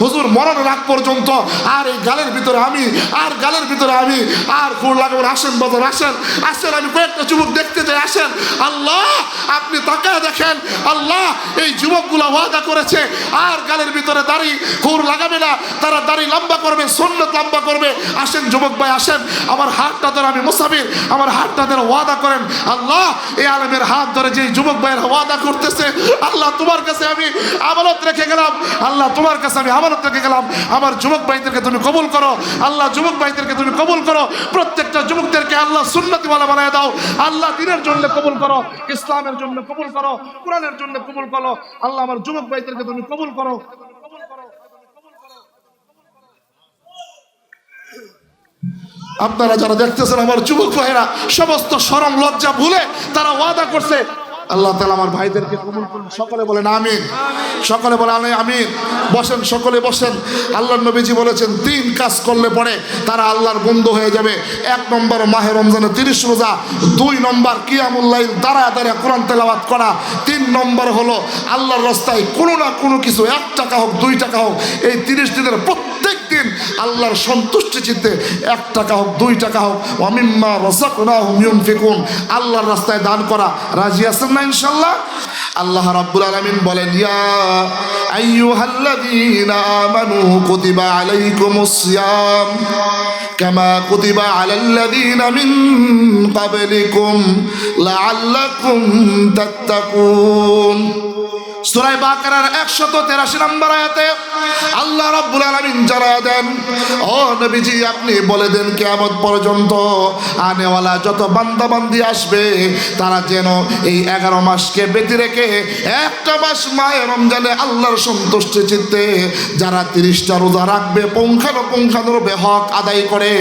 হুজুর মরণের আগ পর্যন্ত আর এই গালের ভিতরে আমি, আর গালের ভিতরে আমি, আর ফুল লাগাবেন আসেন বাজার, আসেন আসেন। আমি কয়েকটা যুবক দেখতে চাই আসেন। আল্লাহ, আপনি তাকায় দেখেন। আল্লাহ, এই যুবকগুলা ওয়াদা করেছে, আর গালের ভিতরে দাড়ি খুর লাগাবে না। তারা দাড়ি লম্বা করবে সন্ন্যত লম্বা করবে। আসেন যুবক ভাই, আসেন। আমার হাতটা ধরে আমি মুসাফির, আমার হাতটা ধরে ওয়াদা করেন। আল্লাহ, এই আলমের হাত ধরে যে যুবক ভাইয়ের ওয়াদা করতেছে, আল্লাহ তোমার কাছে আমি আমানত রেখে গেলাম। আল্লাহ তোমার কাছে আমি আমানত রেখে গেলাম। আমার যুবক ভাইদেরকে তুমি কবুল করো। আল্লাহ যুবক ভাইদেরকে তুমি কবুল করো। প্রত্যেকটা যুবকদেরকে আল্লাহ সুন্নতিওয়ালা বানায় দাও। আল্লাহ দিনের জন্য কবুল করো, ইসলামের জন্য কবুল করো, কোরআনের জন্য কবুল করো। আল্লাহ আমার যুবক ভাইদেরকে তুমি কবুল করো। আপনারা যারা দেখতেছেন আমার যুবক ভাইরা সমস্ত সরম লজ্জা ভুলে তারা ওয়াদা করছে আল্লাহ তালা আমার ভাইদেরকে কবুল করুন। সকলে বলেন আমিন। সকলে বলে আমি আমিন। বসেন, সকলে বসেন। আল্লাহ নবীজি বলেছেন, তিন কাজ করলে পরে তারা আল্লাহর বন্ধু হয়ে যাবে। এক নম্বর মাহে রমজানের তিরিশ রোজা, দুই নম্বর কিয়ামুল্লাইল দাঁড়ায় দাঁড়ায় কোরআন তেলাওয়াত করা। তিন নম্বর হলো আল্লাহর রাস্তায় কোনো না কোনো কিছু, এক টাকা হোক, দুই টাকা হোক, এই তিরিশ দিনের প্রত্যেক দিন আল্লাহর সন্তুষ্টি চিত্তে এক টাকা হোক, দুই টাকা হোক অমিম্মা রসাকুনা হুমিউন ফিকুন আল্লাহর রাস্তায় দান করা। রাজি আছেন না? ইনশাল্লাহ। আল্লাহ রাব্বুল আলামিন বলেন, ইয়া আইয়ুহাল্লাযীনা আমানু কুতিবা আলাইকুমুস সিয়াম কামা কুতিবা আলাল্লাযীনা মিন ক্বাবলিকুম লাআল্লাকুম তাত্তাকুন। সূরা বাকারার 183 নম্বর আয়াতে আল্লাহ রাব্বুল আলামিন জানায়া দেন, ও নবীজি, আপনি বলে দেন কিয়ামত পর্যন্ত আনেওয়ালা যত বান্দা বান্দি আসবে, তারা যেন এই এগারো মাসকে বেঁধে রেখে একটা মাস মায়ের রমজানে আল্লাহর সন্তুষ্টি চিত্তে যারা তিরিশটা রোজা রাখবে, পুঙ্খানো হক আদায় করে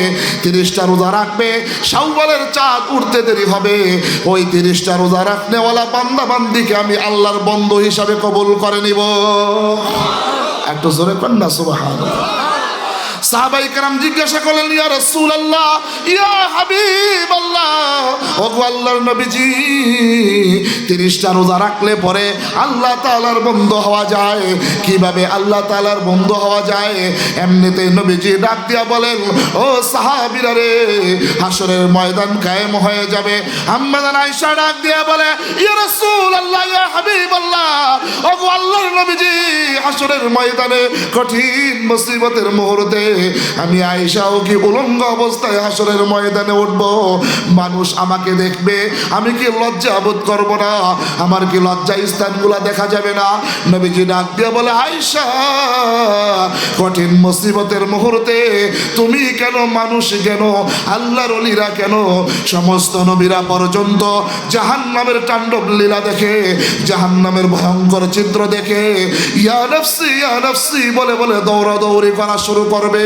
তিরিশটা রোজা রাখবে, শাওয়ালের চাঁদ উঠতে দেরি হবে। ওই তিরিশটা রোজা রাখনেওয়ালা বান্দা বান্দিকে আমি আল্লাহর বন্ধু হিসাবে কবুল করে নিব। একটু জোরে কন্যা সুবাহান সাহাবাই কারাম জিজ্ঞাসা করলেন, ইয়া রসুল আল্লাহ ইয়া হাবিব আল্লাহ ওগো আল্লাহর নবীজি, তিরিশটা রোজা রাখলে পরে আল্লাহ তাআলার বন্ধু হওয়া যায়। কীভাবে আল্লাহ তাআলার বন্ধু হওয়া যায়? এমনিতে নবীজি ডাক দিয়া বলেন, ও সাহাবীরা রে হাসরের ময়দান কায়েম হয়ে যাবে। আম্মাদান আয়েশা ডাক দিয়া বলে, ইয়া রাসূল আল্লাহ ইয়া হাবিব আল্লাহ ওগো আল্লাহর নবীজি হাসরের ময়দানে কঠিন মুসিবতের মুহূর্তে আমি আয়েশাও কি উলঙ্গ অবস্থায় হাসরের ময়দানে উঠব? মানুষ আমাকে দেখবে, আমি কি লজ্জা বোধ করব না? আমার কি লজ্জা স্থানগুলা দেখা যাবে না? নবীজি ডাক দিয়ে বলে, আয়েশা, কঠিন মুসিবতের মুহূর্তে তুমি কেন, মানুষ কেন, আল্লাহর অলিরা কেন? সমস্ত নবীরা পর্যন্ত জাহান্নামের তাণ্ডব লীলা দেখে, জাহান্নামের ভয়ঙ্কর চিত্র দেখে, ইয়া নফসি, ইয়া নফসি, বলে বলে দৌড়াদৌড়ি করা শুরু করবে।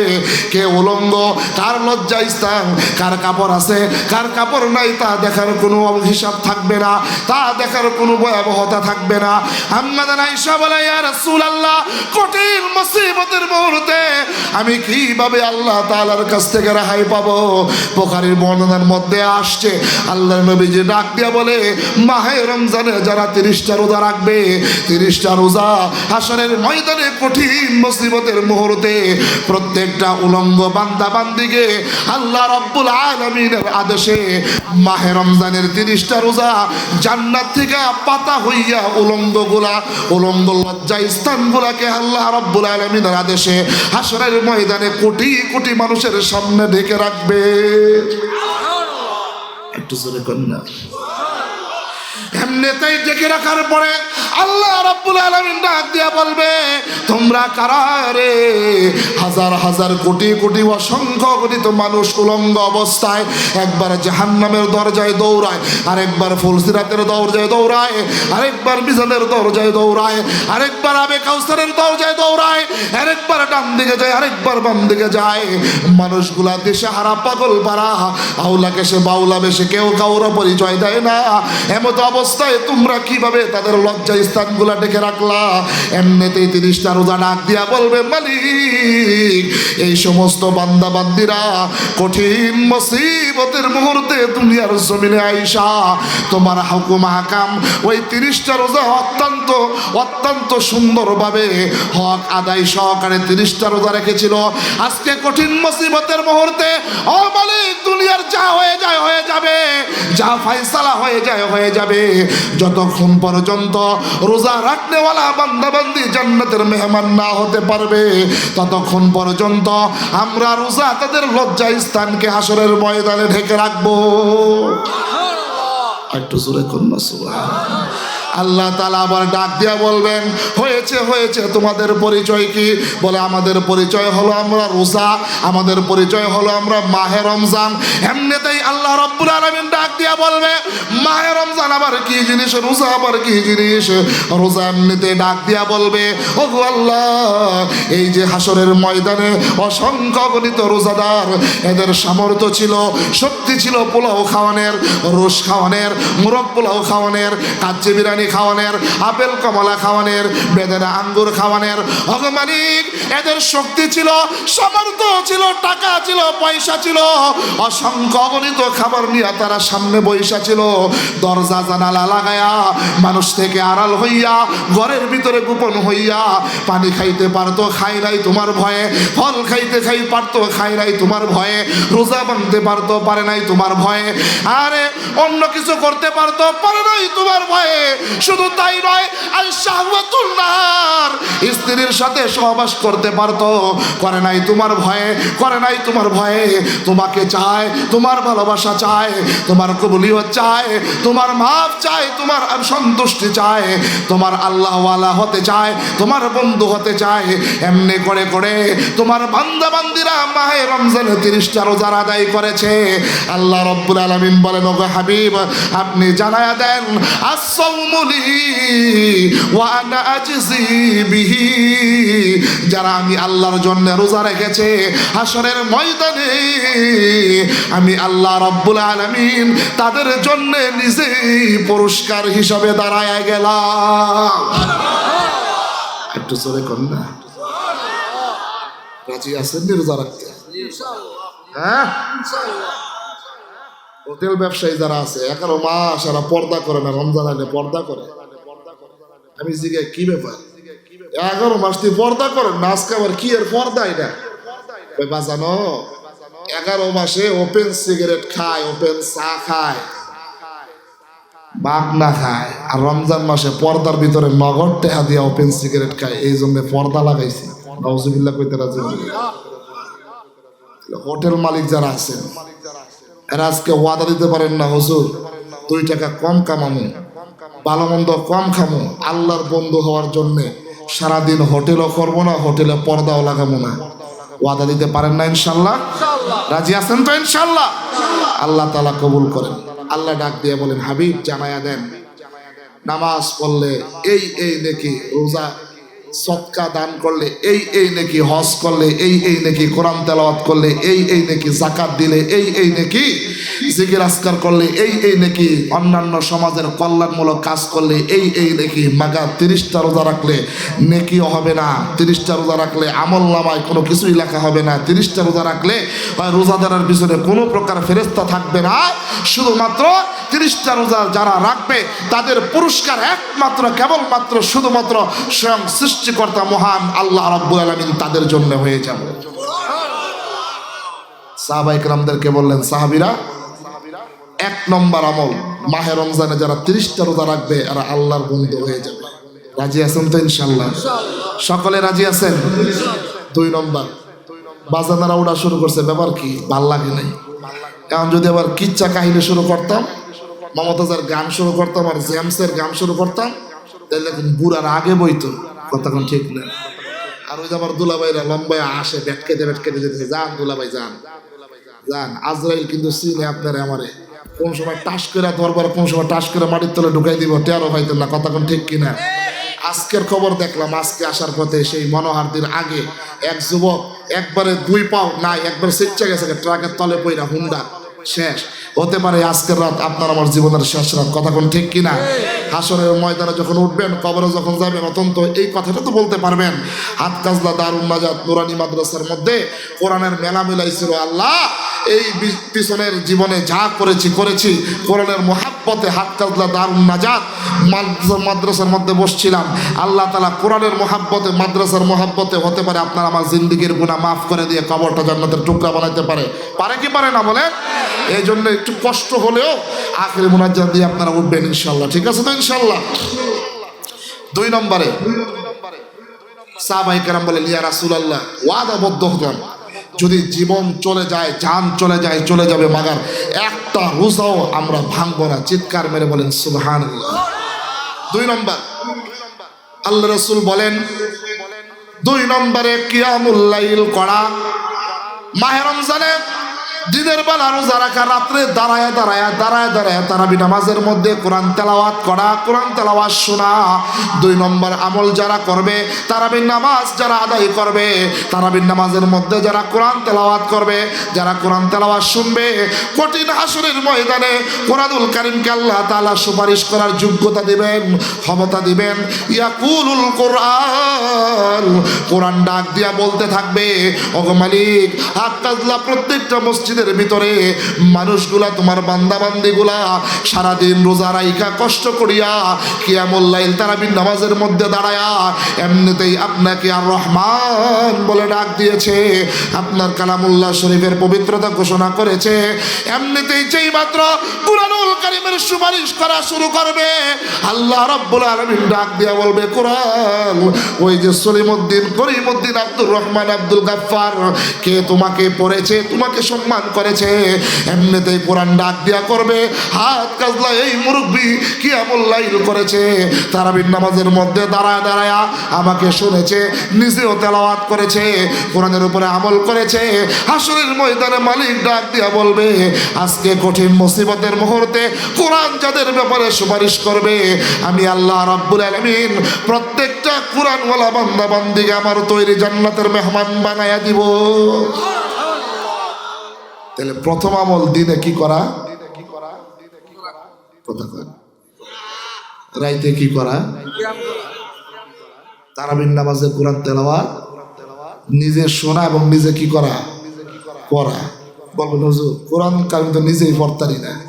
কে উলঙ্গ, কার লজ্জা স্থান, কার কাপড় আছে, কার কাপড় নাই তা দেখার কোনো হিসাব থাকবে না, তা দেখার কোনো ভয়াবহতা থাকবে না। বলে, ইয়া কঠিন মুসিবতের মুহূর্তে আমি কীভাবে আল্লাহ তাআলার কাছ থেকে রেহাই পাবো? বুখারীর বর্ণনার মধ্যে আসছে, আল্লাহর নবীজি ডাক দিয়া বলে, মাহে রমজানে যারা তিরিশটা রোজা রাখবে, তিরিশটা রোজা হাসরের ময়দানে কঠিন মুসিবতের মুহূর্তে প্রত্যেকটা উলঙ্গ বান্দা বান্দিকে আল্লাহ রব্বুল আলমিনের আদেশে মাহে রমজানের তিরিশটা রোজা জান্নাত থেকে পাতা হইয়া উলঙ্গগুলা উলঙ্গ লজ্জা স্থানগুলাকে আল্লাহ রব্বুল আলমিনের আদেশে হাসরের ময়দানে কোটি কোটি মানুষের সামনে ঢেকে রাখবে। একটু জোরে কন্যা এমনিতেই ডেকে রাখার পরে আল্লাহ রাব্বুল আলামিন ডাক দিয়া বলবে, তোমরা কারা রে? হাজার হাজার কোটি কোটি অসংখ্য গঠিত মানুষ উলঙ্গ অবস্থায় একবার জাহান্নামের দরজায় দৌড়ায়, আরেকবার ফুলসিরাতের দরজায় দৌড়ায়, আরেকবার মিজানের দরজায় দৌড়ায়, আরেকবার আবে কাউসারের দরজায় দৌড়ায়, আরেকবার ডান দিকে যায়, আরেকবার বাম দিকে যায়। মানুষগুলা দেশে হারা, পাগল পারা আউলাকে সে বাউলা বেশে কেউ কাউর পরিচয় দেয় না। এমত অবস্থায় তোমরা কীভাবে তাদের লজ্জা স্থানগুলা ডেকে রাখলা। এমনিতেই তিরিশটা রোজা ডাক দিয়া বলবে, মালিক, এই সমস্ত কঠিন মুসিবতের মুহূর্তে দুনিয়ার জমিনে আইসা, তোমার হুকুম হাকাম ওই তিরিশটা রোজা অত্যন্ত অত্যন্ত সুন্দরভাবে হক আদায় সহকারে তিরিশটা রোজা রেখেছিল। আজকে কঠিন মুসিবতের মুহূর্তে, ও মালিক, দুনিয়ার যা হয়ে যায় হয়ে যাবে, যা ফাইসালা হয়ে যায় হয়ে যাবে। যতক্ষণ পর্যন্ত রোজা রাখনেওয়ালা বান্দাবান্দি জান্নাতের মেহমান না হতে পারবে। ততক্ষণ পর্যন্ত আমরা রোজা তাদের লজ্জা স্থানকে হাসরের ময়দানে ঢেকে রাখব। একটু জোরে কন্যা সুবহান আল্লাহ তালা আবার ডাক দিয়া বলবেন, হয়েছে হয়েছে, তোমাদের পরিচয় কি? বলে, আমাদের পরিচয় হলো আমরা রোজা, আমাদের পরিচয় হলো আমরা মাহে রমজান। এমনিতেই আল্লাহ রব্বুল আলমিন ডাক দিয়া বলবে, মাহে রমজান আবার কি জিনিস, রোজা আবার কি জিনিস? রোজা এমনিতে ডাক দিয়া বলবে ও আল্লাহ, এই যে হাসরের ময়দানে অসংখ্য গণিত রোজাদার, এদের সামর্থ্য ছিল, শক্তি ছিল পোলাও খাওয়ানের রোস খাওয়ানের, মোরগ পোলাও খাওয়ানের, কাচ্চি বিরিয়ানি খাওয়ানের, আপেল, কমলা খাওয়ানের, বেদেনা আঙ্গুর খাওয়ানের। ভগবানিক এদের শক্তি ছিল, সামর্থ্য ছিল, টাকা ছিল, পয়সা ছিল। অসংখ্য অগণিত খাবার নিয়ে তারা সামনে বৈশা ছিল। দরজা, জানালা লাগায়া, মানুষ থেকে আড়াল হইয়া, ঘরের ভিতরে গোপন হইয়া, পানি খাইতে পারতো খাই নাই তোমার ভয়ে। ফল খাইতে খাই পারতো খাই নাই তোমার ভয়ে। রোজা ভাঙতে পারতো, পারে নাই তোমার ভয়ে। আরে, অন্য কিছু করতে পারতো, পারে নাই তোমার ভয়ে। শুধু তাই নয়, আল শাহওয়াতুল্লাহর স্ত্রীর সাথে সহবাস করতে পারতো। করে নাই তোমার ভয়ে, করে নাই তোমার ভয়ে। তোমাকে চায়, তোমার ভালোবাসা চায়, তোমার কবুলিয়ত চায়, তোমার মাফ চায়, তোমার সন্তুষ্টি চায়, তোমার আল্লাহওয়ালা হতে চায়, তোমার বন্ধু হতে চায়। এমনি করে করে তোমার বান্দা বান্দিরা মাহে রমজানে তিরিশটা রোজার আদায় করেছে। আল্লাহ রব্বুল আলমিন বলেন, ওগো হাবিব, আপনি জানায়া দেন বিহি যারা আমি আল্লাহর জন্য রোজা রেখেছে হাসরের ময়দানে, আমি আল্লাহ রব্বুল আলমিন তাদের জন্য নিজেই পুরস্কার হিসাবে দাঁড়ায় গেলাম। একটু জোরে কর না। রাজি আছেন রোজা রাখতে? হ্যাঁ? হোটেল ব্যবসায়ী যারা আছে, এগারো মাস এরা পর্দা করে না, রমজান আইলে পর্দা করে। আমি জিজ্ঞাসা কি ব্যাপার? এগারো মাস তুই পর্দা করেন আজকে আবার কি এর পর্দা এটা বাজানো? এগারো মাসে ওপেন সিগারেট খায় ওপেন চা খায় বাঘ না খায়, আর রমজান মাসে পর্দার ভিতরে নগদ টেহা দিয়া ওপেন সিগারেট খায়, এই জন্য পর্দা লাগাইছি। নওজুবিল্লাহ কইতে রাজি। হোটেল মালিক যারা আছেন এরা আজকে ওয়াদা দিতে পারেন না, হুজুর। দুই টাকা কম কামামো ভালো মন্দ কম খামো, আল্লাহর বন্ধু হওয়ার জন্যে সারাদিন হোটেলও করব না, হোটেলে পর্দাও লাগাবো না। ওয়াদা দিতে পারেন না, ইনশাল্লাহ? রাজি আছেন তো, ইনশাল্লাহ? আল্লাহ তালা কবুল করেন। আল্লাহ ডাক দিয়ে বলেন, হাবিব, জানায়া দেন। নামাজ পড়লে এই এই নাকি রোজা সৎকা দান করলে, এই এই নাকি হজ করলে, এই এই নাকি কোরআন তেলাওয়াত করলে, এই এই নাকি জাকাত দিলে, এই এই নাকি জিকির আসকার করলে, এই এই নাকি অন্যান্য সমাজের কল্যাণমূলক কাজ করলে, এই এই নাকি মাগা তিরিশটা রোজা রাখলে নেকিও হবে না। তিরিশটা রোজা রাখলে আমল নামায় কোনো কিছুই লেখা হবে না। তিরিশটা রোজা রাখলে রোজাদারের পিছনে কোনো প্রকার ফেরেস্তা থাকবে না। শুধুমাত্র তিরিশটা রোজা যারা রাখবে, তাদের পুরস্কার একমাত্র, কেবলমাত্র, শুধুমাত্র স্বয়ং সৃষ্টিকর্তা মহান আল্লাহ রাব্বুল আলমিন তাদের জন্য হয়ে যাবে। সাহাবাইকরামদেরকে বললেন, সাহাবিরা, এক নম্বর আমল, মাহে রমজানে যারা তিরিশটা রোজা রাখবে, এরা আল্লাহর বন্ধু হয়ে যাবে। রাজি আছেন তো ইনশাল্লাহ সকলে রাজি আছেন? দুই নম্বর, বাজানারা ওটা শুরু করছে, ব্যাপার কি? ভালো লাগে নাই। এখন যদি আবার কিচ্ছা কাহিনী শুরু করতাম মমতাজার গান শুরু করতাম আর জেমসের গান শুরু করতাম তাহলে বুড়ার আগে বইতো। কথা ঠিক না। আর ওই যে আমার দুলাভাইরা লম্বায় আসে ব্যাট কেটে ব্যাট কেটে যেতেছে যান দুলাভাই, যান। যান, আজরাইল কিন্তু চিনে আপনারে আমারে। কোন সময় টাস করে ধরবার কোন সময় টাস করে মাটির তলে ঢুকাই দিব টেরো পাইতেন না কোন ঠিক কিনা? আজকের খবর দেখলাম, আজকে আসার পথে সেই মনোহারদের আগে এক যুবক একবারে দুই পাও নাই, একবার স্বেচ্ছা গেছে, ট্রাকের তলে পইরা হুন্ডা শেষ। হতে পারে আজকের রাত আপনার আমার জীবনের শেষ রাত। কথা কোন ঠিক কিনা হাসরের ময়দানে যখন উঠবেন, কবরে যখন যাবেন, অত্যন্ত এই কথাটা তো বলতে পারবেন। হাত কাজলা দারুণ নাজাত নুরানি মাদ্রাসার মধ্যে কোরআনের মেলা মিলাইছিল আল্লাহ, এই পিছনের জীবনে যা করেছি করেছি। কোরআনের মহাব্বতে হাত কাজলা দারুণ নাজাত মাদ্রাসার মধ্যে বসছিলাম। আল্লাহ তালা কোরআনের মহাব্বতে, মাদ্রাসার মহাব্বতে হতে পারে আপনার আমার জিন্দিগির গুণা মাফ করে দিয়ে কবরটা জান্নাতের টুকরা বানাইতে পারে। পারে কি পারে না বলেন? এই জন্য একটু কষ্ট হলেও আখেরি মোনাজ্জাত দিয়ে আপনারা উঠবেন ইনশাল্লাহ ঠিক আছে তো ইনশাল্লাহ দুই নম্বরে। সাহাবাই কেরাম বলে লিয়া রাসুল আল্লাহ ওয়াদাবদ্ধ হতাম যদি জীবন চলে যায় জান চলে যায়, চলে যাবে, মাগার একটা রোজাও আমরা ভাঙবো না। চিৎকার মেরে বলেন সুবহান দুই নম্বর। আল্লাহ রসুল বলেন, দুই নম্বরে কিয়ামুল্লাইল করা, মাহে রমজানে দিনের বেলা রোজা রাখা, রাত্রে দাঁড়ায় দাঁড়ায় দাঁড়ায় দাঁড়ায়। তারাবি নামাজের মধ্যে কোরআন তেলাওয়াত করা, কোরআন তেলাওয়াত শোনা। দুই নম্বর আমল যারা করবে, তারাবি নামাজ যারা আদায় করবে তারাবির নামাজের মধ্যে যারা কোরআন তেলাওয়াত করবে, যারা কোরআন তেলাওয়াত শুনবে, কঠিন হাসরের ময়দানে কোরআনুল কারিমকে আল্লাহ তাআলা সুপারিশ করার যোগ্যতা দিবেন, ক্ষমতা দিবেন। ইয়াকুলুল কোরআন কোরআন ডাক দিয়া বলতে থাকবে, ওগো মালিক, হাত কাজলা প্রত্যেকটা মসজিদের ভিতরে মানুষগুলা, তোমার বান্দা বান্দিগুলা সারাদিন রোজা রাইকা কষ্ট করিয়া কিয়ামুল্লাইল তারাবির নামাজের মধ্যে দাঁড়ায়া এমনিতেই আপনাকে আর রহমান বলে ডাক দিয়েছে। আপনার কালামুল্লাহ শরীফের পবিত্রতা ঘোষণা করেছে। এমনিতেই যেই মাত্র কুরআনুল কারিমের সুপারিশ করা শুরু করবে, আল্লাহ রাব্বুল আলামিন ডাক দিয়া বলবে, কোরআন, ওই যে সলিমউদ্দিন করিমউদ্দিন আব্দুর রহমান আব্দুল গাফফার, কে তোমাকে পড়েছে? তোমাকে সম্মান করেছে। এমনিতেই কোরআন ডাক দিয়া করবে। হাত কাজলা এই মুরব্বী কি আমল্লাইল করেছে। তারাবির নামাজের মধ্যে দাঁড়ায় দাঁড়ায়া আমাকে শুনেছে, নিজেও তেলাওয়াত করেছে, কোরআনের উপরে আমল করেছে। হাসরের ময়দানে মালিক ডাক দিয়া বলবে, আজকে কঠিন মুসিবতের মুহূর্তে কোরআন যাদের ব্যাপারে সুপারিশ করবে, আমি আল্লাহ রাব্বুল আলামিন প্রত্যেকটা কোরআনওয়ালা বান্দা বান্দিকে আমার তৈরি জান্নাতের মেহমান বানায়া দিব। তাহলে প্রথম আমল দিনে কি করা। রাইতে কি করা? তারাবিন নামাজে কোরআন তেলাওয়াত, নিজে শোনা এবং নিজে কি করা? পড়া। বলবেন, হুজুর, কোরআন কারিম তো নিজেই পড়তারি না।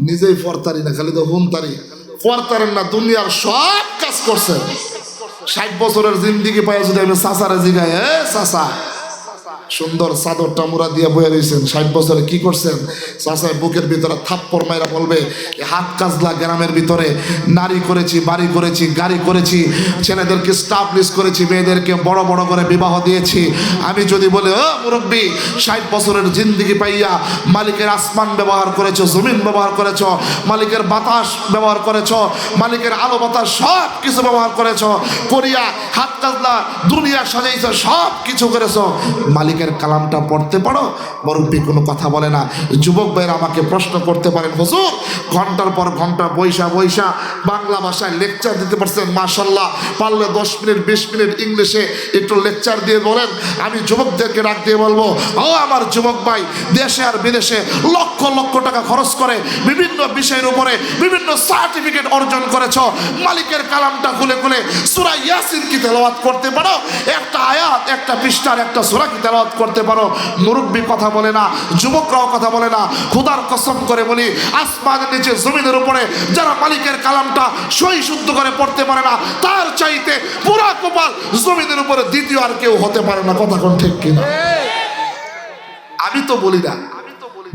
নিজেই পড়তারি না, খালি তো হুনতারি। পড়তারেন না, দুনিয়ার সব কাজ করছেন ষাট বছরের জিন্দিগি পায় যদি আমি চাচারে জিগাই, এ, চাচা সুন্দর চাদরটা মুড়া দিয়ে বয়ে রয়েছেন ষাট বছরে কি করছেন? চাষায় বুকের ভিতরে থাপ্পড় মাইরা বলবে হাত কাজলা গ্রামের ভিতরে, নারী করেছি, বাড়ি করেছি, গাড়ি করেছি, ছেলেদেরকে স্টাফ লিস্ট করেছি, মেয়েদেরকে বড় বড় করে বিবাহ দিয়েছি। আমি যদি বলি ও মুরব্বী, ষাট বছরের জিন্দিগি পাইয়া মালিকের আসমান ব্যবহার করেছ, জমিন ব্যবহার করেছ, মালিকের বাতাস ব্যবহার করেছ, মালিকের আলো বাতাস সব কিছু ব্যবহার করেছ, করিয়া হাত কাজলা দুনিয়া সাজাইছো সব কিছু করেছ। মালিকের কালামটা পড়তে পারো, মুরব্বী কোনো কথা বলে না। যুবক ভাইয়ের আমাকে প্রশ্ন করতে পারেন, হুজুর, ঘণ্টার পর ঘণ্টা বৈশা বৈশা, বাংলা ভাষায় লেকচার দিতে পারছেন মাশাল্লাহ পারলে দশ মিনিট, বিশ মিনিট ইংলিশে একটু লেকচার দিয়ে বলেন, আমি যুবকদেরকে ডাক দিয়ে বলব, ও আমার যুবক ভাই, দেশে আর বিদেশে লক্ষ লক্ষ টাকা খরচ করে বিভিন্ন বিষয়ের উপরে বিভিন্ন সার্টিফিকেট অর্জন করেছ। মালিকের কালামটা খুলে খুলে সুরা ইয়াসিন কি তেলাওয়াত করতে পারো? একটা আয়াত, একটা পৃষ্ঠার একটা সুরা কি তেলাওয়াত করতে পারো। মুরব্বী কথা বলে না যুবকরাও কথা বলে না। খুদার কসম করে বলি আসমানের নিচে জমিনের উপরে যারা মালিকের কালামটা সই শুদ্ধ করে পড়তে পারে না তার চাইতে পুরা কপাল জমিনের উপরে দ্বিতীয় আর কেউ হতে পারে না। কথা কোন ঠিক কিনা? আমি তো বলি না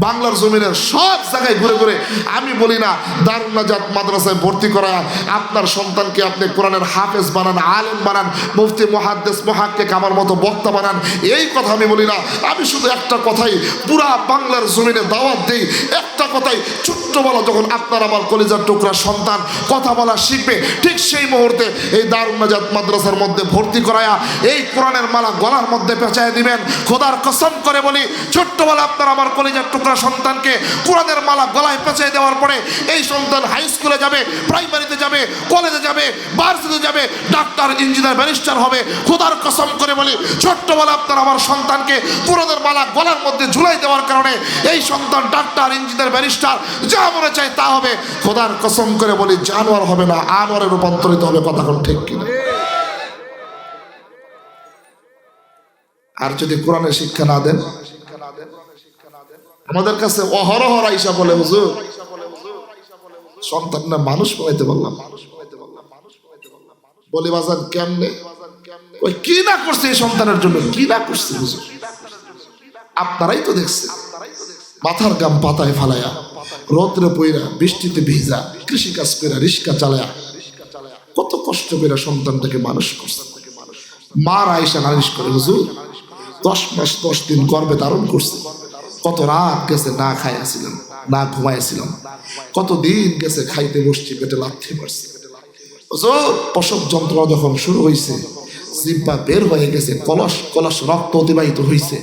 বাংলার জমিনের সব জায়গায় ঘুরে ঘুরে আমি বলি না দারুণ নাজাত মাদ্রাসায় ভর্তি করা, আপনার সন্তানকে আপনি কোরআনের হাফেজ বানান, আলেম বানান, মুফতি মহাদ্দেশ মহাক্কে আমার মতো বক্তা বানান, এই কথা আমি বলি না। আমি শুধু একটা কথাই, পুরা বাংলার জমিনে দাওয়াত দেই, একটা কথাই, ছোট্টবেলা যখন আপনার আমার কলিজার টুকরা সন্তান কথা বলা শিখবে, ঠিক সেই মুহূর্তে এই দারুণ নাজাত মাদ্রাসার মধ্যে ভর্তি করায়া এই কোরআনের মালা গলার মধ্যে পেঁচায় দিবেন। খোদার কসম করে বলি, ছোট্টবেলা আপনার আমার কলিজার টুকরা টুকরা সন্তানকে কোরআনের মালা গলায় পেঁচাই দেওয়ার পরে এই সন্তান হাই স্কুলে যাবে, প্রাইমারিতে যাবে, কলেজে যাবে, ভার্সিটিতে যাবে, ডাক্তার, ইঞ্জিনিয়ার, ব্যারিস্টার হবে। খোদার কসম করে বলি ছোট্টবেলা আপনার আমার সন্তানকে কোরআনের মালা গলার মধ্যে ঝুলাই দেওয়ার কারণে এই সন্তান ডাক্তার, ইঞ্জিনিয়ার, ব্যারিস্টার, যা মনে চায় তা হবে। খোদার কসম করে বলি, জানোয়ার হবে না, আনোয়ারে রূপান্তরিত হবে, কথা ঠিক কিনা? আর যদি কোরআনের শিক্ষা না দেন আমাদের কাছে অহরহর আইসা বলে, হুজুর। সন্তান না মানুষ বানাইতে বললাম বলি বাজার কেমনে? ওই কি না করছে এই সন্তানের জন্য? কি না করছে, হুজুর? আপনারাই তো দেখছেন। মাথার গাম পাতায় ফালায়া, রোদ্রে পইরা, বৃষ্টিতে ভিজা কৃষি কাজ করে রিক্সা চালায়া, কত কষ্ট করে সন্তানটাকে মানুষ করছে। মার আয়সা নালিশ করে, হুজুর, দশ মাস দশ দিন গর্বে ধারণ করছে। কত রাত গেছে না খাইয়াছিলাম, না ঘুমাইছিলাম কত দিন গেছে খাইতে বসছি, পেটে লাথি পারছি প্রসব যন্ত্রণা যখন শুরু হয়েছে জিব্বা বের হয়ে গেছে, কলস কলস রক্ত অতিবাহিত হয়েছে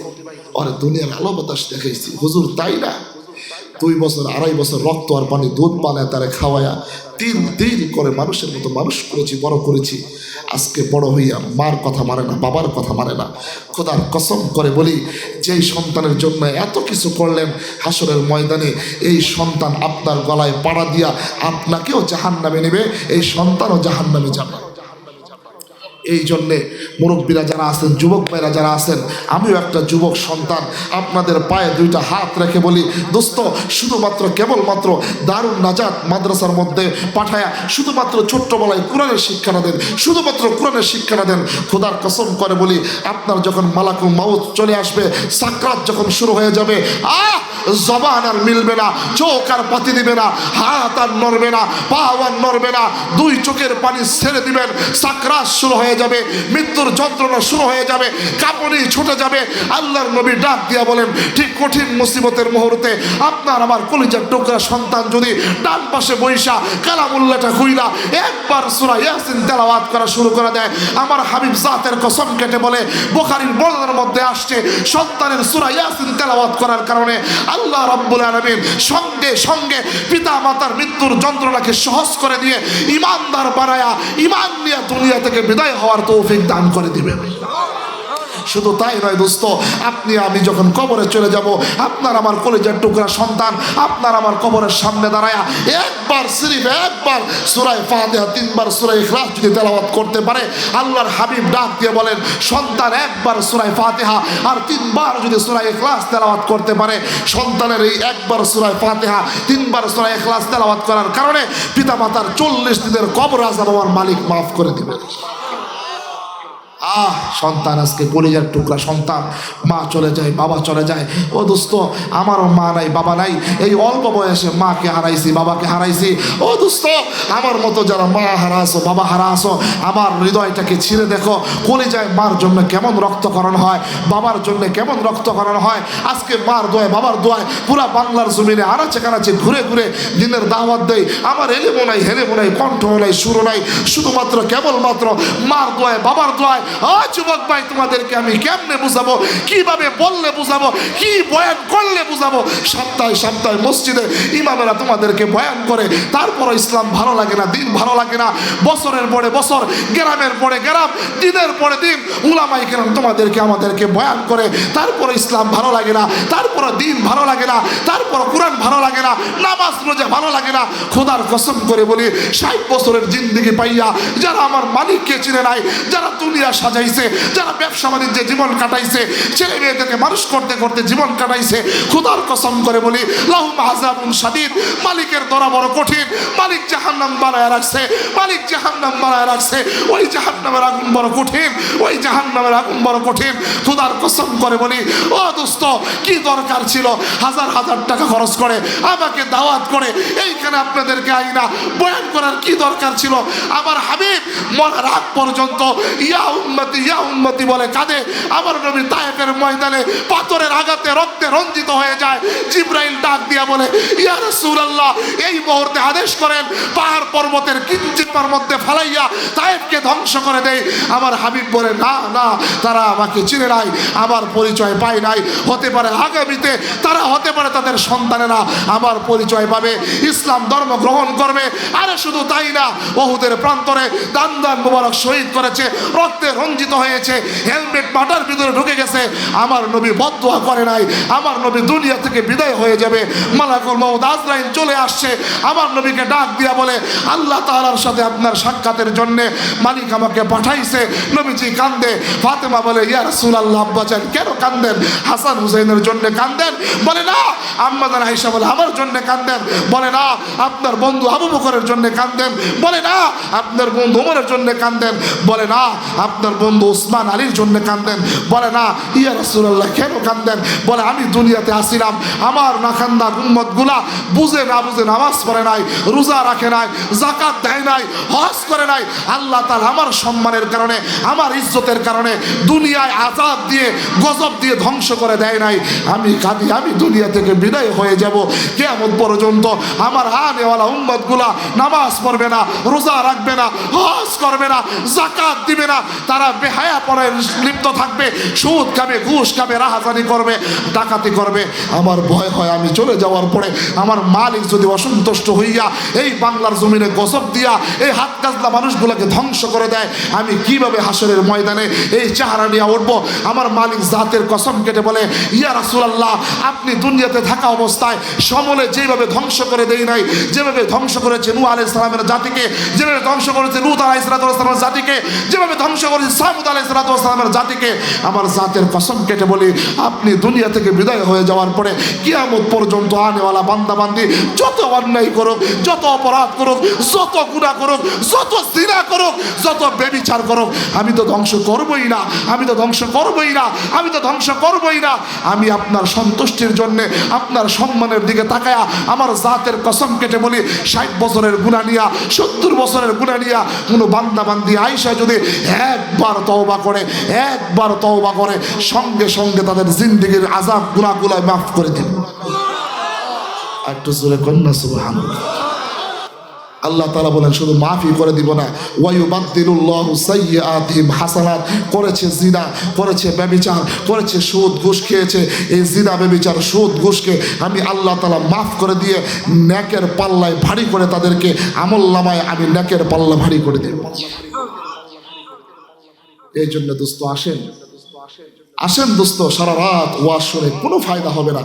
আর দুনিয়ার আলো বাতাস দেখাইছি। হুজুর, তাই না? দুই বছর, আড়াই বছর রক্ত আর পানি দুধ পানায় তারা খাওয়ায়া তিন দিন করে মানুষের মতো মানুষ করেছি, বড় করেছি। আজকে বড় হইয়া মার কথা মানে না, বাবার কথা মানে না। খোদার কসম করে বলি, যেই সন্তানের জন্য এত কিছু করলেন হাসরের ময়দানে, এই সন্তান আপনার গলায় পাড়া দিয়া আপনাকেও জাহান নামে নেবে, এই সন্তানও জাহান নামে যাবে। এই জন্যে মুরব্বীরা যারা আছেন, যুবক ভাইরা যারা আছেন, আমিও একটা যুবক সন্তান। আপনাদের পায়ে দুইটা হাত রেখে বলি, দোস্ত, শুধুমাত্র কেবলমাত্র দারুণ নাজাত মাদ্রাসার মধ্যে পাঠায়া শুধুমাত্র ছোট্টবেলায় কোরআনের শিক্ষা না দেন, শুধুমাত্র কোরআনের শিক্ষা না দেন, খোদার কসম করে বলি, আপনার যখন মালাকুল মাউত চলে আসবে, সাকরাত যখন শুরু হয়ে যাবে, আহ, জবান আর মিলবে না, চোখ আর পাতি দিবে না, হাত আর নড়বে না, পা আর নড়বে না, দুই চোখের পানি ছেড়ে দিবেন, সাকরাত শুরু হয়ে যাবে, মৃত্যুর যন্ত্রণা শুরু হয়ে যাবে কাপড়ই ছুটে যাবে। আল্লাহর নবী ডাক দিয়া বলেন, ঠিক কঠিন মুসিবতের মুহূর্তে আপনার আমার কলিজার টুকরা সন্তান যদি ডান পাশে বৈশা কালামুল্লাটা খুইলা, একবার সুরা ইয়াসিন তেলাওয়াত করা শুরু করে দেয়। আমার হাবিব জাতের কসম কেটে বলে, বোখারির বর্ণনার মধ্যে আসছে, সন্তানের সুরা ইয়াসিন তেলাওয়াত করার কারণে আল্লাহ রাব্বুল আলামিন সঙ্গে সঙ্গে পিতা মাতার মৃত্যুর যন্ত্রণাকে সহজ করে দিয়ে, ইমানদার বানায়া, ইমান নিয়ে দুনিয়া থেকে বিদায় হওয়ার তৌফিক দান করে দিবেন শুধু তাই নয় দোস্ত, আপনি আমি যখন কবরে চলে যাব, আপনার আমার কলেজের টুকরা সন্তান, আপনার আমার কবরের সামনে দাঁড়ায়া একবার সিরিফ, একবার সুরায় ফাতেহা, তিনবার সুরায় ইখলাস যদি তেলাওয়াত করতে পারে, আল্লাহর হাবিব ডাক দিয়ে বলেন, সন্তান, একবার সুরায় ফাতেহা আর তিনবার যদি সুরায় ইখলাস তেলাওয়াত করতে পারে, সন্তানের এই একবার সুরায় ফাতেহা, তিনবার সুরায় ইখলাস তেলাওয়াত করার কারণে পিতামাতার চল্লিশ দিনের কবর আজাব আমার মালিক মাফ করে দিবেন আহ, সন্তান আজকে কলিজার টুকরা, সন্তান, মা চলে যায়, বাবা চলে যায়। ও দোস্ত, আমারও মা নাই, বাবা নাই। এই অল্প বয়সে মাকে হারাইছি, বাবাকে হারাইছি। ও দোস্ত, আমার মতো যারা মা হারা আসো বাবা হারা আসো আমার হৃদয়টাকে ছিঁড়ে দেখো। কলিজায় মার জন্য কেমন রক্তকরণ হয়, বাবার জন্য কেমন রক্তকরণ হয়? আজকে মার দোয়ায়, বাবার দোয়ায় পুরা বাংলার জমিনে আনাচে কানাচে ঘুরে ঘুরে দিনের দাওয়াত দেয় আমার এলেমো নাই, হেলেমো নাই, কণ্ঠ নাই, সুরও নাই। শুধুমাত্র কেবলমাত্র মার দোয়ায়, বাবার দোয়ায় ও যুবক ভাই, তোমাদেরকে আমি কেমনে বুঝাবো? কীভাবে বললে বুঝাবো? কি বয়ান করলে বুঝাবো? সপ্তাহে সপ্তাহে মসজিদে ইমামেরা তোমাদেরকে বয়ান করে তারপর ইসলাম ভালো লাগে না, দিন ভালো লাগে না। বছরের পরে বছর, গ্রামের পরে গ্রাম, দিনের পরে দিন উলামাই কেন তোমাদেরকে আমাদেরকে বয়ান করে তারপরে ইসলাম ভালো লাগে না তারপরে দিন ভালো লাগে না তারপর কোরআন ভালো লাগে না, নামাজ রোজা ভালো লাগে না। খোদার কসম করে বলি, ষাট বছরের জিন্দিগি পাইয়া যারা আমার মালিককে চিনে নাই, যারা দুনিয়া সাজাইছে, যারা ব্যবসা বাণিজ্যে জীবন কাটাইছে, ছেলে মেয়েদেরকে মানুষ করতে করতে জীবন কাটাইছে, খুদার কসম করে বলি লাহু মাহাজাবুন সাদিদ মালিকের দরা বড় কঠিন, মালিক জাহান্নাম বানায় রাখছে, মালিক জাহান্নাম বানায় রাখছে, ওই জাহান্নামের আগুন বড় কঠিন, ওই জাহান্নামের আগুন বড় কঠিন, খুদার কসম করে বলি, ও দোস্ত, কি দরকার ছিল? হাজার হাজার টাকা খরচ করে, আমাকে দাওয়াত করে, এইখানে আপনাদেরকে আইনা, বয়ান করার কি দরকার ছিল? আমার হাবিব, মরার আগ পর্যন্ত ইয়া উম্মতি, ইয়া উম্মতি বলে কাঁদে। আমার নবী তায়েফের ময়দানে পাথরের আঘাতে রক্তে রঞ্জিত হয়ে যায়। জিব্রাইল ডাক দিয়া বলে, ইয়া রাসূলুল্লাহ, এই মুহূর্তে আদেশ করেন, পাহাড় পর্বতের কিঞ্চিতার মধ্যে ফালাইয়া তায়েফকে ধ্বংস করে দেয় আমার হাবিব বলে, না না, তারা আমাকে চিনে নাই, আমার পরিচয় পায় নাই। হতে পারে আগামীতে তারা, হতে পারে তাদের সন্তানেরা আমার পরিচয় পাবে। ইসলাম ধর্ম গ্রহণ করবে। আরে শুধু তাই না, বহুদের প্রান্তরে দান দান মুবারক শহীদ করেছে। রক্তে রঞ্জিত হয়েছে, হেলমেট মাটার ভিতরে ঢুকে গেছে। আমার নবী বদুয়া করে নাই, আমার নবী দুনিয়া থেকে বিদায় হয়ে যাবে। মালাকুল মৌদ আজরাইল চলে আসছে, আমার নবীকে ডাক দিয়া বলে, আল্লাহ তাআলার সাথে আপনার সাক্ষাতের জন্য মালিক আমাকে পাঠাইছে। নবীজি কান্দে, ফাতেমা বলে, ইয়া রাসূলুল্লাহ আব্বাজান কেন কান্দেন? হাসান হুসাইনের জন্য কান্দেন? বলে, না। আম্মাদান আয়েশা বলে, আমার জন্য কান্দেন? বলে, না। আপনার বন্ধু আবু বকরের জন্য কান্দেন? বলে, না। আপনার বন্ধু ওমরের জন্য কান্দেন? বলে, না। আপনার বন্ধু ওসমান আলীর জন্য কান্দেন। বলে, না, ইয়া রাসূলুল্লাহ, কেন কান্দেন? বলে, আমি দুনিয়াতে আসিলাম। আমার নাখান্দা উম্মতগুলা বুঝে না বুঝে নামাজ পড়ে নাই, রোজা রাখে নাই জাকাত দেয় নাই, হজ করে নাই। আল্লাহ তার আমার সম্মানের কারণে, আমার ইজ্জতের কারণে দুনিয়ায় আজাদ দিয়ে, গজব দিয়ে ধ্বংস করে দেয় নাই। আমি কাঁদি, আমি দুনিয়া থেকে বিদায় হয়ে যাব। কেমন পর্যন্ত আমার হানেওয়ালা উম্মতগুলা নামাজ পড়বে না, রোজা রাখবে না, হজ করবে না জাকাত দিবে না। তারা বেহায়া পরে লিপ্ত থাকবে, সুদ খাবে, ঘুষ খাবে, রাহাজানি করবে, ডাকাতি করবে। আমার ভয় হয় আমি চলে যাওয়ার পরে আমার মালিক যদি অসন্তুষ্ট হইয়া এই বাংলার জমিনে গসব দিয়া এই হাত কাজলা মানুষগুলোকে ধ্বংস করে দেয়, আমি কীভাবে হাসরের ময়দানে এই চেহারা নিয়ে উঠবো? আমার মালিক জাতের কসম কেটে বলে, ইয়া রাসূলুল্লাহ, আপনি দুনিয়াতে থাকা অবস্থায় সমলে যেভাবে ধ্বংস করে দেই নাই, যেভাবে ধ্বংস করেছে নূহ আলাইহিস সালামের জাতিকে, যেভাবে ধ্বংস করেছে লূত আলাইহিস সালামের জাতিকে, যেভাবে ধ্বংস করেছে সামুদ জাতিকে, আমার জাতের কসম কেটে বলি, আপনি দুনিয়া থেকে বিদায় হয়ে যাওয়ার পরে কিয়ামত পর্যন্ত আনেওয়ালা বান্দা বান্দি যত অন্যায় করুক, যত অপরাধ করুক, যত গুণা করুক, যত জিনা করুক, যত বেবিচার করুক, আমি তো ধ্বংস করবই না, আমি তো ধ্বংস করবই না, আমি তো ধ্বংস করবই না। আমি আপনার সন্তুষ্টির জন্য, আপনার সম্মানের দিকে তাকায়া আমার জাতের কসম কেটে বলি, ষাট বছরের গুণা নিয়া, সত্তর বছরের গুণা নিয়া কোনো বান্দা বান্দি আইসা যদি একবার তওবা করে, একবার তওবা করে, সঙ্গে সঙ্গে তাদের জিন্দিগির আজাব গুণাগুলা মাফ করে দিন। একটু জোরে কন্যা সুবহান আল্লাহ তালা বলেন, শুধু মাফি করে দিব না ওয়াইবাদ্দিলুল্লাহু সাইয়্যাতিহিম হাসানাত, করেছে জিনা, করেছে ব্যবিচার, করেছে সুদ ঘুষ খেয়েছে। এই জিনা, ব্যবিচার, সুদ ঘুষকে আমি আল্লাহ তালা মাফ করে দিয়ে ন্যাকের পাল্লায় ভারী করে তাদেরকে আমল আমি ন্যাকের পাল্লা ভারী করে দেব এই জন্য দোস্ত আসেন। আসেন দোস্ত সারা রাত ওয়াজ শুনে কোনো ফায়দা হবে না।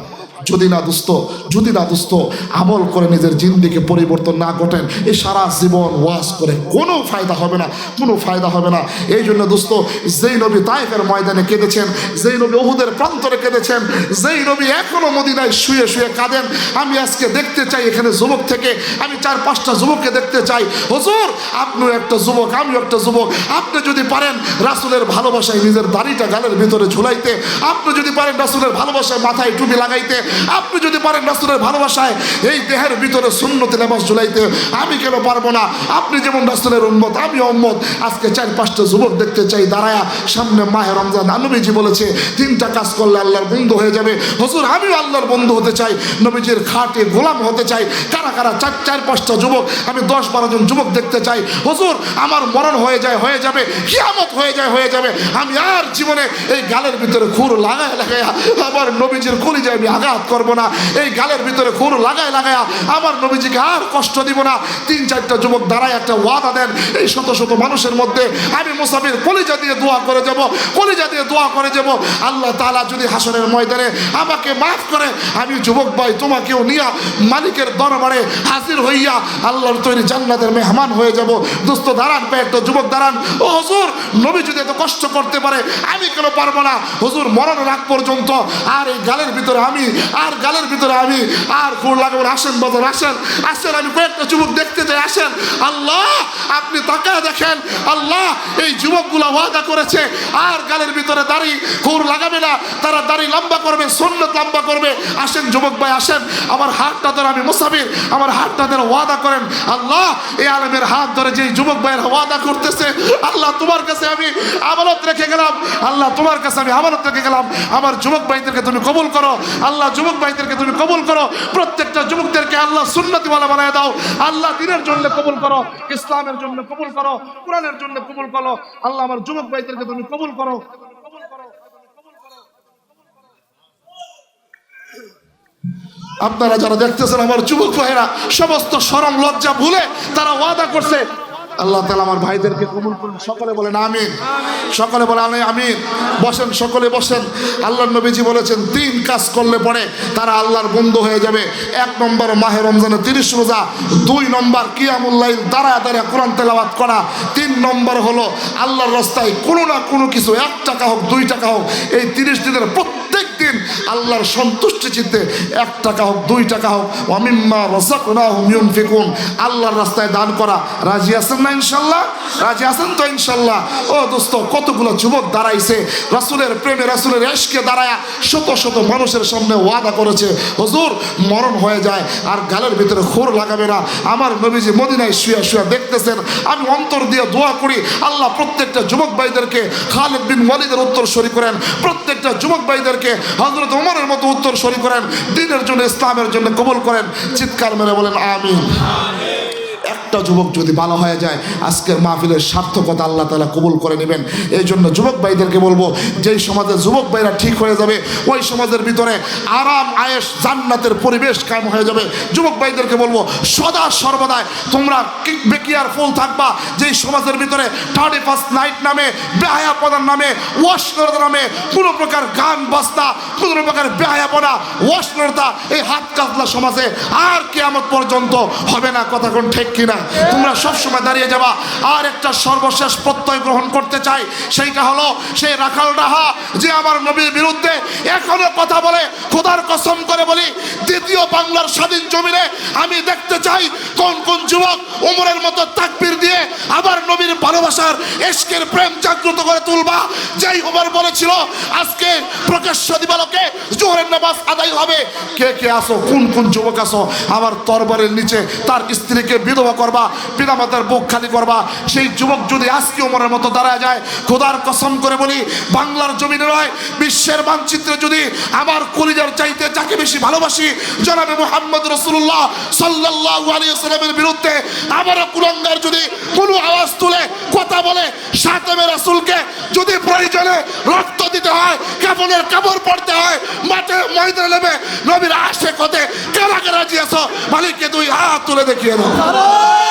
যদি না দুস্থ, যদি না দুস্থ, আমল করে নিজের জিন্দিকে পরিবর্তন না ঘটেন এই সারা জীবন ওয়াজ করে কোনো ফায়দা হবে না, কোনো ফায়দা হবে না। এই জন্য দোস্ত যেই নবী তাইফের ময়দানে কেঁদেছেন, যেই নবী ওহুদের প্রান্তরে কেঁদেছেন, যেই নবী এখনও মদিনায় শুয়ে শুয়ে কাঁদেন, আমি আজকে দেখতে চাই এখানে যুবক থেকে, আমি চার পাঁচটা যুবককে দেখতে চাই। হুজুর, আপনিও একটা যুবক, আমিও একটা যুবক। আপনি যদি পারেন রাসুলের ভালোবাসায় নিজের দাড়িটা গালের ভিতরে ঝুলাইতে, আপনি যদি পারেন রাসুলের ভালোবাসায় মাথায় টুপি লাগাইতে আপনি যদি পারেন রাসুলের ভালোবাসায়, এই দেহের ভিতরে শূন্যতে লেবাস ঝুলাইতে, আমি কেন পারব না? আপনি যেমন রাসুলের উন্মত আমি উম্মত। আজকে চার, পাঁচটা যুবক দেখতে চাই, দাঁড়ায়া, সামনে মাহে রমজান। নবীজি বলেছে, তিনটা কাজ করলে আল্লাহর বন্ধু হয়ে যাবে। হজুর, আমিও আল্লাহর বন্ধু হতে চাই। নবীজির খাটে গোলাম হতে চাই। কারা কারা? চার চার, পাঁচটা যুবক, আমি দশ, বারো জন যুবক দেখতে চাই। হজুর, আমার মরণ হয়ে যায়, হয়ে যাবে। কিয়ামত হয়ে যায়, হয়ে যাবে। আমি আর জীবনে এই গালের ভিতরে খুর লাগায় লাগায় আমার নবীজির কলিজায় আমি আঘাত করব না। এই গালের ভিতরে খুর লাগায় লাগায় আমার নবীজিকে আর কষ্ট দিব না। তিন, চারটা যুবক দাঁড়ায় একটা ওয়াদা দেন। এই শত শত মানুষের মধ্যে আমি মুসাফির কলিজা দিয়ে দোয়া করে যাব, কলিজা দিয়ে দোয়া করে যাব। আল্লাহ তাআলা যদি হাসনের ময়দানে আমাকে মাফ করে, আমি যুবক ভাই তোমাকেও নিয়া মালিকের দরবারে হাজির হইয়া আল্লাহর তৈরি জান্নাতের মেহমান হয়ে যাব। দোস্ত, দাঁড়ান একটা যুবক দাঁড়ান। ও হজুর, নবী যদি এত কষ্ট করতে পারে, আমি কেন পারব না? হুজুর মরণ রাগ পর্যন্ত আর এই গালের ভিতরে আমি আর গালের ভিতরে আমি আর ফুল লাগাবো আসেন বাজার, আসেন। আসেন, আমি কয়েকটা যুবক দেখতে চাই আসেন। আল্লাহ, আপনি তাকায় দেখেন। আল্লাহ, এই যুবকগুলো ওয়াদা করেছে, আর গালের ভিতরে দাড়ি খুর লাগাবে না। তারা দাড়ি লম্বা করবে সন্ন্যত লম্বা করবে। আসেন যুবক ভাই, আসেন। আমার হাতটা ধরে আমি মুসাফির, আমার হাতটা ধরে ওয়াদা করেন। আল্লাহ, এই আলমের হাত ধরে যে যুবক ভাইয়ের ওয়াদা করতেছে, আল্লাহ তোমার কাছে আমি আমানত রেখে গেলাম। আল্লাহ তোমার কাছে আমি আমানত রেখে গেলাম। আমার যুবক ভাইদেরকে তুমি কবুল করো। আল্লাহ যুবক ভাইদেরকে তুমি কবুল করো। প্রত্যেকটা যুবকদেরকে আল্লাহ সুন্নতিওয়ালা বানায় দাও। আল্লাহ দিনের জন্য কবুল করো, ইসলামের জন্য কবুল করো, কোরআনের জন্য কবুল করো। আল্লাহ আমার যুবক ভাইদেরকে তুমি কবুল করো। আপনারা যারা দেখতেছেন আমার যুবক ভাইয়েরা, সমস্ত সরম লজ্জা ভুলে তারা ওয়াদা করছে আল্লাহ তালা আমার ভাইদেরকে কবুল করুন। সকলে বলেন আমিন। সকলে বলে আলে আমিন। বসেন, সকলে বসেন। আল্লাহ নবীজি বলেছেন, তিন কাজ করলে পরে তারা আল্লাহর বন্ধু হয়ে যাবে। এক নম্বর মাহে রমজানে তিরিশ রোজা, দুই নম্বর কিয়ামুল্লাহ দাঁড়া দাঁড়া কোরআন তেলাওয়াত করা। তিন নম্বর হলো আল্লাহর রাস্তায় কোনো না কোনো কিছু, এক টাকা হোক, দুই টাকা হোক, এই তিরিশ দিনের প্রত্যেক দিন আল্লাহর সন্তুষ্টি চিত্তে এক টাকা হোক, দুই টাকা হোক অমিম্মা রসাক না হুমিউন ফিকুন আল্লাহর রাস্তায় দান করা। রাজি আছেন না ইনশাল্লাহ? রাজি আছেন তো ইনশাল্লাহ? ও দোস্ত, কতগুলো যুবক দাঁড়াইছে। রাসুলের প্রেমে রাসুলের এসকে দাঁড়ায় শত শত মানুষের সামনে ওয়াদা করেছে। হুজুর, মরণ হয়ে যায়, আর গালের ভিতরে খোর লাগাবে না। আমার নবীজি মদিনায় শুয়া শুয়া দেখতেছেন। আমি অন্তর দিয়ে দোয়া করি, আল্লাহ প্রত্যেকটা যুবক ভাইদেরকে, খালেদ বিন ওয়ালিদের উত্তর সরি করেন। প্রত্যেকটা যুবক ভাইদেরকে হজরত ওমরের মতো উত্তর সরি করেন, দিনের জন্য ইসলামের জন্য কবুল করেন, চিৎকার মেরে বলেন, আমিন। যুবক যদি ভালো হয়ে যায়, আজকের মাহফিলের সার্থকতা আল্লাহ তালা কবুল করে নেবেন। এই জন্য যুবক ভাইদেরকে বলব, যেই সমাজের যুবক ভাইরা ঠিক হয়ে যাবে, ওই সমাজের ভিতরে আরাম আয়েস জান্নাতের পরিবেশ কায়েম হয়ে যাবে। যুবক ভাইদেরকে বলব, সদা সর্বদাই তোমরা বেকিয়ার ফুল থাকবা। যেই সমাজের ভিতরে থার্টি ফার্স্ট নাইট নামে বেহায়া প্রদান নামে ওয়াশনরতা নামে, কোনো প্রকার গান বাস্তা কোনো প্রকার বেহায়াপনা ওয়াশনরতা এই হাত কাতলা সমাজে আর কেয়ামত পর্যন্ত হবে না। কথা কোন ঠিক কিনা? তোমরা সব সময় দাঁড়িয়ে যাবা। আর একটা সর্বশেষ প্রত্যয় গ্রহণ করতে চাই, সেইটা হলো সেই রাখাল ডাহা যে আমার নবীর বিরুদ্ধে এখনও কথা বলে, খোদার কসম করে বলি, দ্বিতীয় বাংলার স্বাধীন জমিনে আমি দেখতে চাই কোন কোন যুবক উমরের মতো তাকবির দিয়ে আবার নবীর ভালোবাসার এশকের প্রেম জাগ্রত করে তুলবা। যেই উমর বলেছিল, আজকে প্রকাশ্য দিবালকে জোহরের নামাজ আদায় হবে। কে কে আসো? কোন কোন যুবক আসো? আমার তরবারের নিচে তার স্ত্রীকে বিধবা করবা। পিতামাতার বুক খালি করবা। সেই যুবক যদি আজকে উমরের মতো দাঁড়ায় যায়, খোদার কসম করে বলি, বাংলার জমিনে নয়, বিশ্বের মানচিত্রে যদি আমার কলিজার চাইতে যাকে বেশি ভালোবাসি, জনাবে মোহাম্মদ রসুল্লাহ সাল্লাহ আলিয়াল্লামের বিরুদ্ধে আবারও কুরঙ্গার যদি কোনো আওয়াজ তুলে, কথা বলে, সাতেমে রাসুলকে যদি প্রয়োজনে রক্ত দিতে হয় কাপড়ের কাপড় পড়তে হয়, মাঠে ময়দানে নেবে নবীর আশে কতে কারা কারা জিয়াছ মালিককে দুই হাত তুলে দেখিয়ে দাও।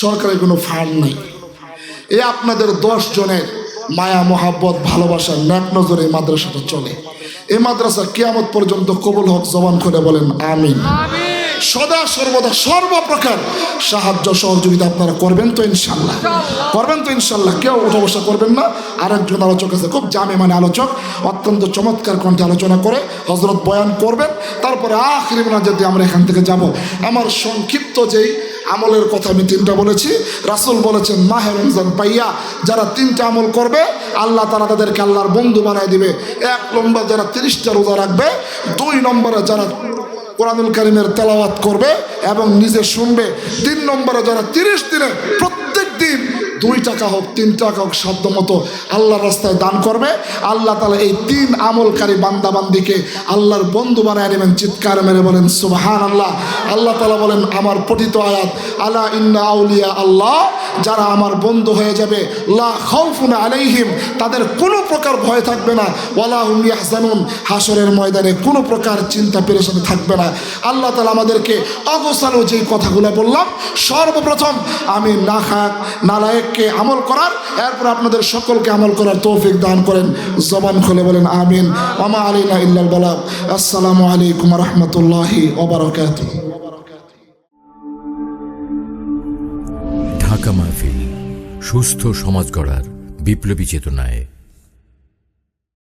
সরকারি কোনো ফান্ড নেই। এ আপনাদের দশ জনের মায়া, মোহাব্বত, ভালোবাসা ন্যাক নজরে এই মাদ্রাসাটা চলে। এই মাদ্রাসা কিয়ামত পর্যন্ত কবুল হক জবান করে বলেন, আমিন। সদা সর্বদা সর্বপ্রকার সাহায্য সহযোগিতা আপনারা করবেন তো ইনশাল্লাহ। করবেন তো ইনশাল্লাহ, কেউ উঠা বসা করবেন না। আরেকজন আলোচক আছে, খুব জামে মানে আলোচক, অত্যন্ত চমৎকার কণ্ঠে আলোচনা করে হজরত বয়ান করবেন। তারপরে আখরি যদি আমরা এখান থেকে যাব। আমার সংক্ষিপ্ত যেই আমলের কথা আমি তিনটা বলেছি। রাসুল বলেছেন, মাহে রমজান পাইয়া যারা তিনটা আমল করবে, আল্লাহ তারা তাদেরকে আল্লাহর বন্ধু বানায় দিবে। এক নম্বর যারা তিরিশটা রোজা রাখবে, দুই নম্বরে যারা কোরআনুল কারিমের তেলাওয়াত করবে এবং নিজে শুনবে। তিন নম্বরে যারা তিরিশ দিনে প্রত্যেক দিন দুই টাকা হোক, তিন টাকা হোক সাধ্য মতো আল্লাহর রাস্তায় দান করবে, আল্লাহ তালা এই তিন আমলকারী বান্দাবান্দিকে আল্লাহর বন্ধু বানায় নেবেন, চিৎকার মেরে বলেন সুবাহান আল্লাহ আল্লাহ তালা বলেন, আমার পঠিত আয়াত, আলা ইন্না আউলিয়া আল্লাহ, যারা আমার বন্ধু হয়ে যাবে, লা খাউফুন আলাইহিম, তাদের কোনো প্রকার ভয় থাকবে না। ওয়ালা হুম ইয়াহজানুন হাসরের ময়দানে কোনো প্রকার চিন্তা পেরেশানি থাকবে না। আল্লাহ তালা আমাদেরকে অগোছালো যেই কথাগুলো বললাম, সর্বপ্রথম আমি না খাক নালায়েককে আমল করার, এরপর আপনাদের সকলকে আমল করার তৌফিক দান করেন। জবান খুলে বলেন, আমিন। ওমা আলিনা ইল্লাল বালাগ। আসসালামু আলাইকুম রহমতুল্লাহি ওবরাকাতুহ ঢাকা মাহফিল, সুস্থ সমাজ গড়ার বিপ্লবী চেতনায়